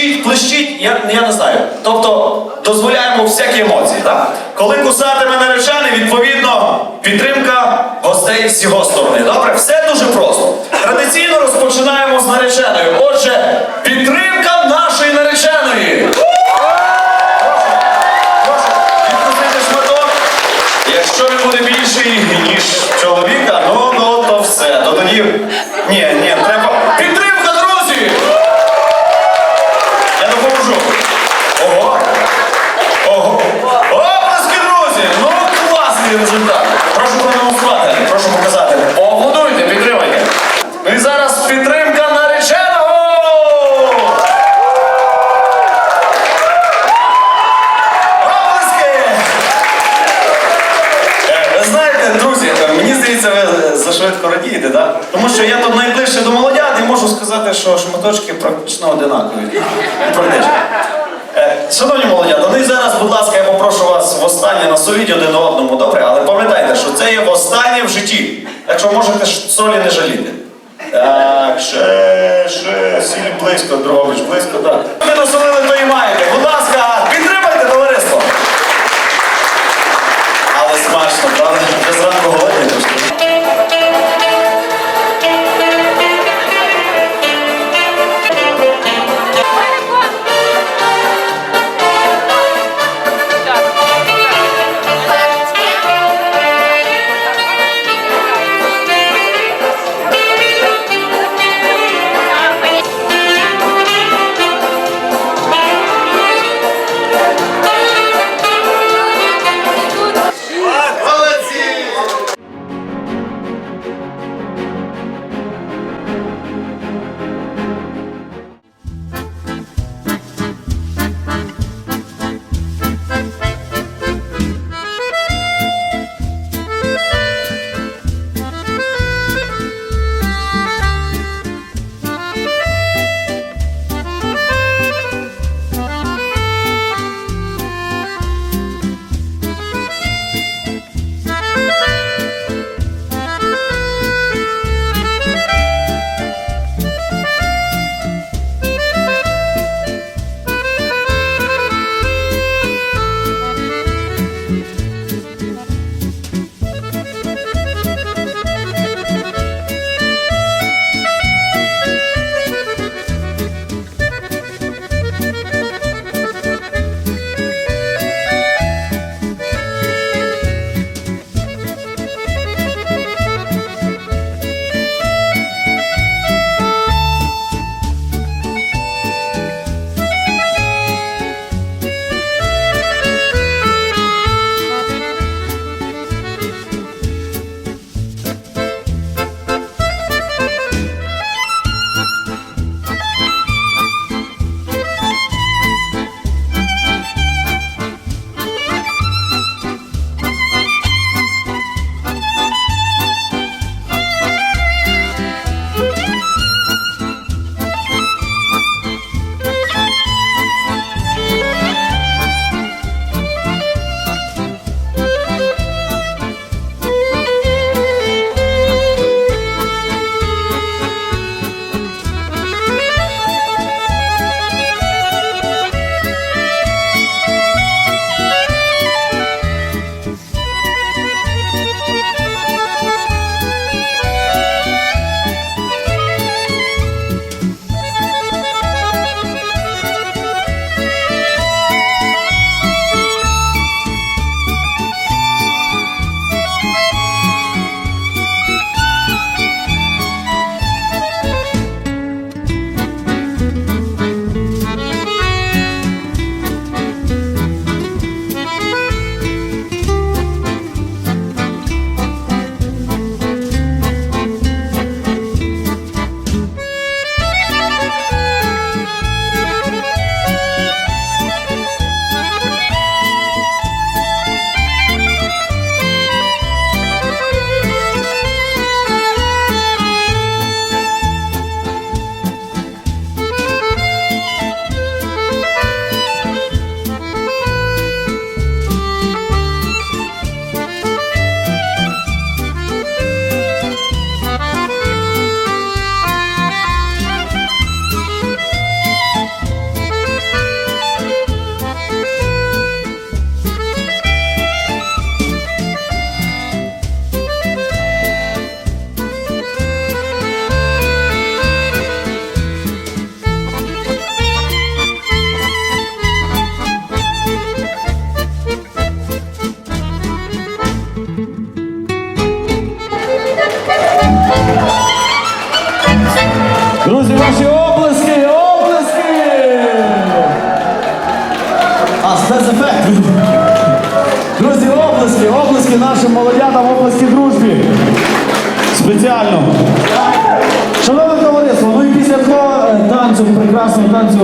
свистіть, кричіть, плещіть, я, я не знаю. Тобто дозволяємо всякі емоції. Так? Коли кусатиме наречений, відповідно, підтримка гостей з його сторони. Добре, все дуже просто. Традиційно розпочинаємо з нареченою. Отже, підтримка нашої нареченої. Прошу, шматок. Якщо він буде більший, ніж чоловіка, одинакові. Е, Шановні молодята, ну і зараз, будь ласка, я попрошу вас в останнє на насоліть один одному, добре? Але пам'ятайте, що це є в житті.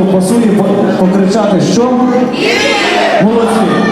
Пасує покричати, що? Молодці!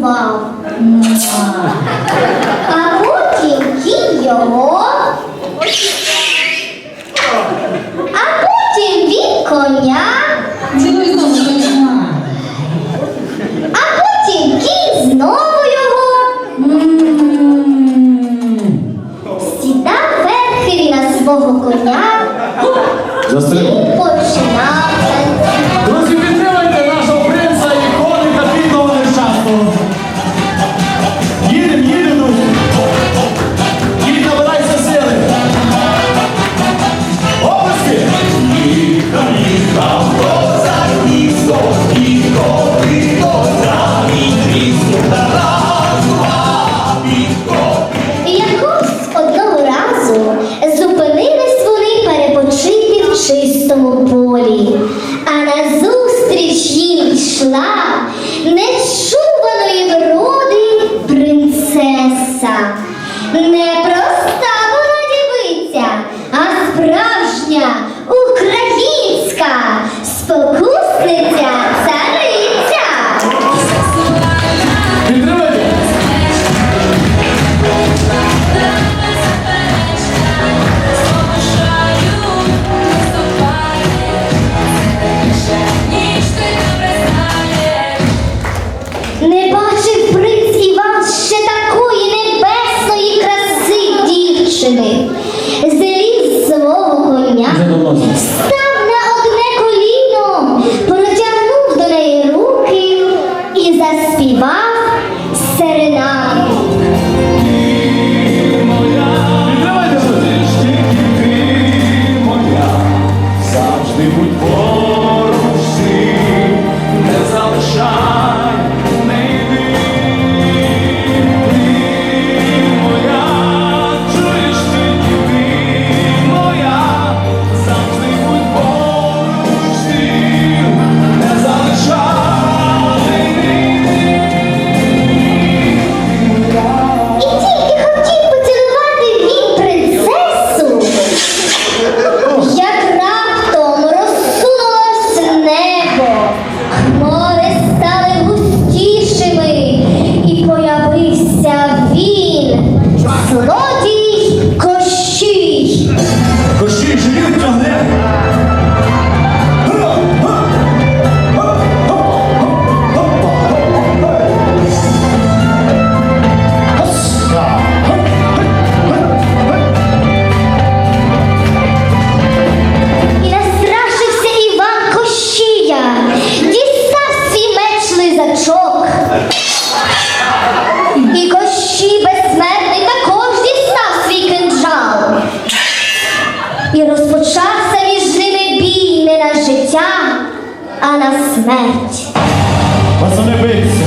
Wow. すごい Пацани, бийтеся.